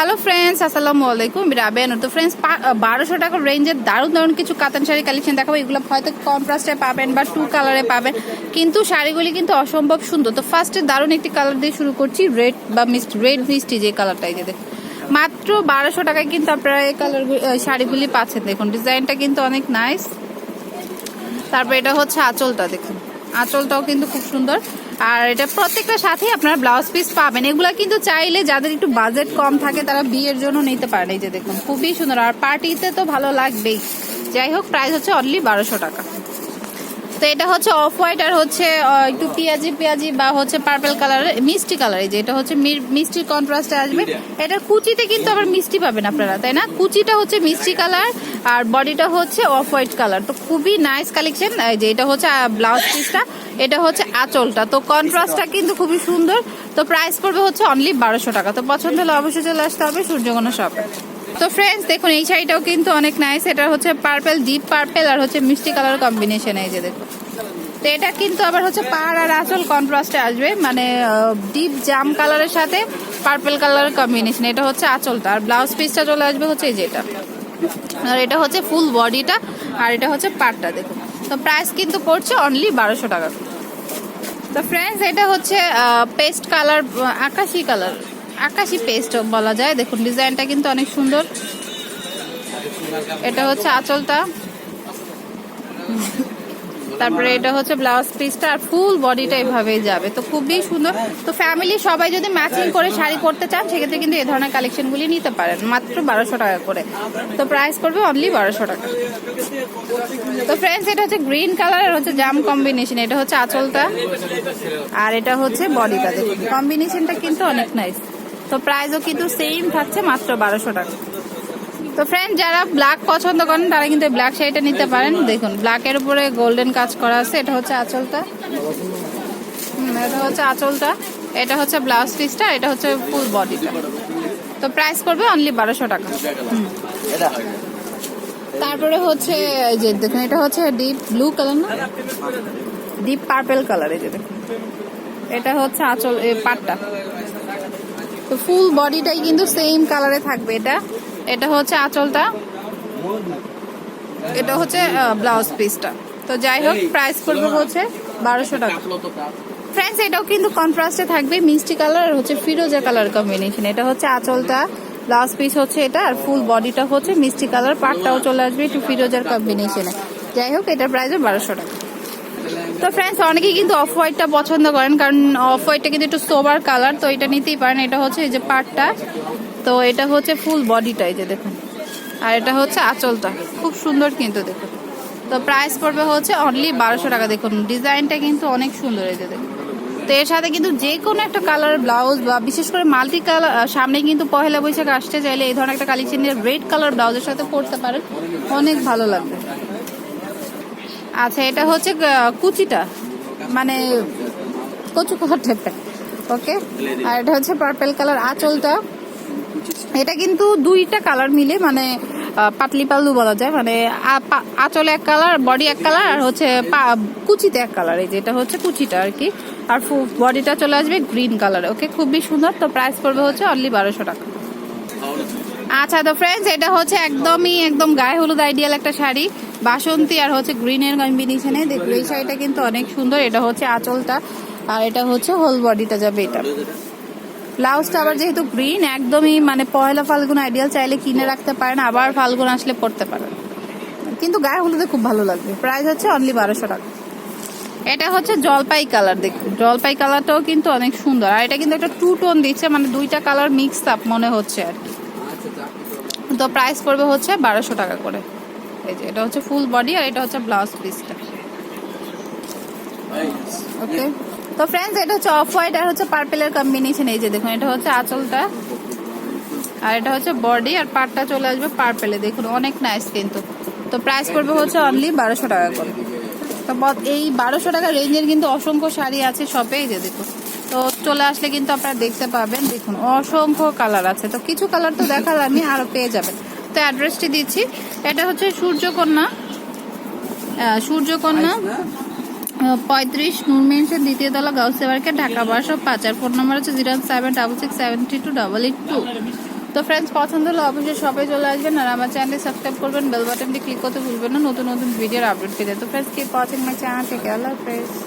Hello friends আসসালামু আলাইকুম রাবেন তো ফ্রেন্ডস বারোশো টাকার রেঞ্জের দারুণ দারুণ কিছু কাতান শাড়ি কালেকশন দেখাবো। এগুলো হয়তো কন্ট্রাস্টে পাবেন বা টু কালারে পাবেন। কিন্তু শাড়িগুলি কিন্তু অসম্ভব সুন্দর। তো ফার্স্টে দারুণ একটি কালার দিয়ে শুরু করছি রেড বা মিষ্টি রেড মিষ্টি যে কালারটা যে মাত্র বারোশো টাকায় কিন্তু আপনারা এই কালার শাড়িগুলি পাচ্ছেন। দেখুন, ডিজাইনটা কিন্তু অনেক নাইস তারপর এটা হচ্ছে আঁচলটা, দেখুন। আঁচলটাও কিন্তু খুব সুন্দর। আর এটা প্রত্যেকটা সাথেই আপনারা ব্লাউজ পিস পাবেন। এগুলা কিন্তু চাইলে যাদের একটু বাজেট কম থাকে তারা বিয়ের জন্য নিতে পারেন। এই যে দেখুন খুবই সুন্দর। আর পার্টিতে তো ভালো লাগবেই। যাই হোক প্রাইস হচ্ছে অনলি বারোশো টাকা। তো এটা হচ্ছে অফ হোয়াইট আর হচ্ছে একটু পেঁয়াজি পেঁয়াজি বা হচ্ছে পার্পল কালারের মিষ্টি কালার এই যে এটা হচ্ছে মিষ্টির কন্ট্রাস্টে আসবে। এটা কুচিতে কিন্তু আবার মিষ্টি পাবেন আপনারা তাই না? কুচিটা হচ্ছে মিষ্টি কালার আর বডিটা হচ্ছে অফ হোয়াইট কালার তো খুবই নাইস কালেকশন এই যে এটা হচ্ছে ব্লাউজ পিসটা এটা হচ্ছে আঁচলটা। তো কন্ট্রাস্টটা কিন্তু খুবই সুন্দর। তো প্রাইস পড়বে হচ্ছে অনলি বারোশো টাকা। তো পছন্দ হলে অবশ্যই চলে আসতে হবে সূর্যগণ শপে তো ফ্রেন্ডস দেখুন, এই শাড়িটাও কিন্তু অনেক নাইস এটা হচ্ছে পার্পেল ডিপ পার্পেল আর হচ্ছে মিষ্টি কালার কম্বিনেশন এই যে দেখুন। তো এটা কিন্তু আবার হচ্ছে পাহাড় আর আসল কন্ট্রাস্টে আসবে। মানে ডিপ জাম কালারের সাথে পার্পেল কালারের কম্বিনেশন এটা হচ্ছে আঁচলটা। আর ব্লাউজ পিসটা চলে আসবে হচ্ছে এই যেটা আর এটা হচ্ছে ফুল বডিটা আর এটা হচ্ছে পাটটা দেখুন। তো প্রাইস কিন্তু পড়ছে অনলি বারোশো টাকা তো ফ্রেন্ডস এটা হচ্ছে পেস্ট কালার আকাশি কালার আকাশি পেস্ট বলা যায়। দেখুন, ডিজাইনটা কিন্তু অনেক সুন্দর। এটা হচ্ছে আঁচলটা। তারপরে এটা হচ্ছে ব্লাউজ পিসটা আর ফুল বডিটা এইভাবেই যাবে। তো খুবই সুন্দর। তো ফ্যামিলি সবাই যদি ম্যাচিং করে শাড়ি করতে চান, সেক্ষেত্রে কিন্তু এই ধরনের কালেকশনগুলি নিতে পারেন। মাত্র বারোশো টাকা করে। তো প্রাইস করবে অনলি বারোশো টাকা। তো ফ্রেন্ডস এটা হচ্ছে গ্রিন কালার আর হচ্ছে জাম কম্বিনেশন এটা হচ্ছে আঁচলটা আর এটা হচ্ছে বডিটা দেখুন কম্বিনেশনটা কিন্তু অনেক নাইস তো প্রাইসও কিন্তু সেম থাকছে মাত্র বারোশো টাকা। তো ফ্রেন্ড যারা ব্ল্যাক পছন্দ করেন, তারা কিন্তু ব্ল্যাক শাড়িটা নিতে পারেন। দেখুন ব্ল্যাকের উপরে গোল্ডেন কাজ করা আছে। এটা হচ্ছে আঁচলটা। এটা হচ্ছে আঁচলটা। এটা হচ্ছে ব্লাউজ পিসটা এটা হচ্ছে ফুল বডিটা তো প্রাইস করবে অনলি বারোশো টাকা। তারপরে হচ্ছে যে দেখুন, এটা হচ্ছে ডিপ ব্লু কালার না? ডিপ পার্পেল কালার এই যে দেখুন। এটা হচ্ছে আঁচল পাটটা। তো ফুল বডিটাই কিন্তু সেম কালারে থাকবে এটা। এটা হচ্ছে আঁচলটা। এটা হচ্ছে ব্লাউজ পিসটা তো যাই হোক প্রাইস করবে হচ্ছে বারোশো টাকা। ফ্রেন্ডস এটাও কিন্তু কন্ট্রাস্টে থাকবে, মিষ্টি কালার আর হচ্ছে ফিরোজা কালার কম্বিনেশন এটা হচ্ছে আঁচলটা ব্লাউজ পিস হচ্ছে এটা আর ফুল বডিটা হচ্ছে মিষ্টি কালার পাটটাও চলে আসবে একটু ফিরোজার কম্বিনেশনে যাই হোক, এটার প্রাইস বারোশো টাকা। তো ফ্রেন্ডস অনেকেই কিন্তু অফ হোয়াইটটা পছন্দ করেন, কারণ অফ হোয়াইটটা কিন্তু একটু সোবার কালার তো এটা নিতেই পারেন। এটা হচ্ছে এই যে পাটটা। তো এটা হচ্ছে ফুল বডিটা এই যে দেখুন। আর এটা হচ্ছে আঁচলটা। খুব সুন্দর কিন্তু দেখুন। তো প্রাইস পড়বে হচ্ছে অনলি বারোশো টাকা দেখুন। ডিজাইনটা কিন্তু অনেক সুন্দর এই যে দেখুন। তো এর সাথে কিন্তু যে কোনো একটা কালার ব্লাউজ বা বিশেষ করে মাল্টি কালার সামনে কিন্তু পহেলা বৈশাখ আসতে চাইলে এই ধরনের একটা কালেকশন রেড কালার ব্লাউজের সাথে পরতে পারেন। অনেক ভালো লাগবে। আচ্ছা এটা হচ্ছে কুচিটা। মানে কচু কলার টাইপের ওকে আর এটা হচ্ছে পার্পেল কালার আঁচলটা। এটা কিন্তু দুইটা কালার মিলে মানে পাতলি পাল্লু বলা যায়। মানে আঁচলে এক কালার, বডি এক কালার, আর হচ্ছে কুচিতে এক কালার। এই যেটা হচ্ছে কুচিটা আর কি। আর বডিটা চলে আসবে গ্রিন কালার। ওকে, খুবই সুন্দর। তো প্রাইস পড়বে হচ্ছে অনলি বারোশো টাকা। আচ্ছা তো ফ্রেন্ডস এটা হচ্ছে একদমই, একদম গায়ে হলুদ আইডিয়াল একটা শাড়ি। বাসন্তী আর হচ্ছে গ্রিনের কম্বিনেশনে দেখুন, এই শাড়িটা কিন্তু অনেক সুন্দর। এটা হচ্ছে আঁচলটা। আর এটা হচ্ছে হোল বডিটা যাবে এটা। ব্লাউজটা আবার যেহেতু গ্রিন একদমই মানে পয়লা ফাল্গুন আইডিয়াল চাইলে কিনে রাখতে পারেন আবার ফাল্গুন আসলে পড়তে পারেন। কিন্তু গায়ে হলুদে খুব ভালো লাগবে। প্রাইস হচ্ছে অনলি বারোশো টাকা। এটা হচ্ছে জলপাই কালার দেখুন। জলপাই কালারটাও কিন্তু অনেক সুন্দর। আর এটা কিন্তু একটা টু টোন দিচ্ছে মানে দুইটা কালার মিক্স আপ মনে হচ্ছে আর কি। তো প্রাইস পড়বে হচ্ছে বারোশো টাকা করে। এই যে এটা হচ্ছে ফুল বডি আর এটা হচ্ছে ব্লাউজ পিসটা ওকে তো ফ্রেন্ডস এটা হচ্ছে অফ হোয়াইট আর হচ্ছে পার্পেলের কম্বিনেশন এই যে দেখুন, এটা হচ্ছে আঁচলটা। আর এটা হচ্ছে বডি আর পাটটা চলে আসবে পার্পেলে দেখুন, অনেক নাইস কিন্তু। তো প্রাইস পড়বে হচ্ছে অনলি বারোশো টাকা করে। তো এই বারোশো টাকা রেঞ্জের কিন্তু অসংখ্য শাড়ি আছে শপে এই যে দেখুন। তো চলে আসলে কিন্তু আপনারা দেখতে পাবেন, দেখুন, অসংখ্য কালার আছে। তো কিছু কালার তো দেখালামই আরও পেয়ে যাবেন। তো অ্যাড্রেসটি দিচ্ছি। এটা হচ্ছে সূর্যকন্যা। সূর্যকন্যা। পঁয়ত্রিশ নুন মেনশন দ্বিতীয় তলা গাউসে মার্কেট ঢাকা বারোশো পাঁচ আর ফোন নম্বর হচ্ছে zero seven double six seventy two double eight two. তো ফ্রেন্ডস পছন্দ হলে অবশ্যই সবাই চলে আসবেন আর আমার চ্যানেলটি সাবস্ক্রাইব করবেন বেল বাটনটি ক্লিক করতে ভুলবেন না, নতুন নতুন ভিডিওর আপডেট পেতে। তো ফ্রেন্ডস কি পছন্দ মাই চ্যানেল থেকে আল্লাহ হাফেজ।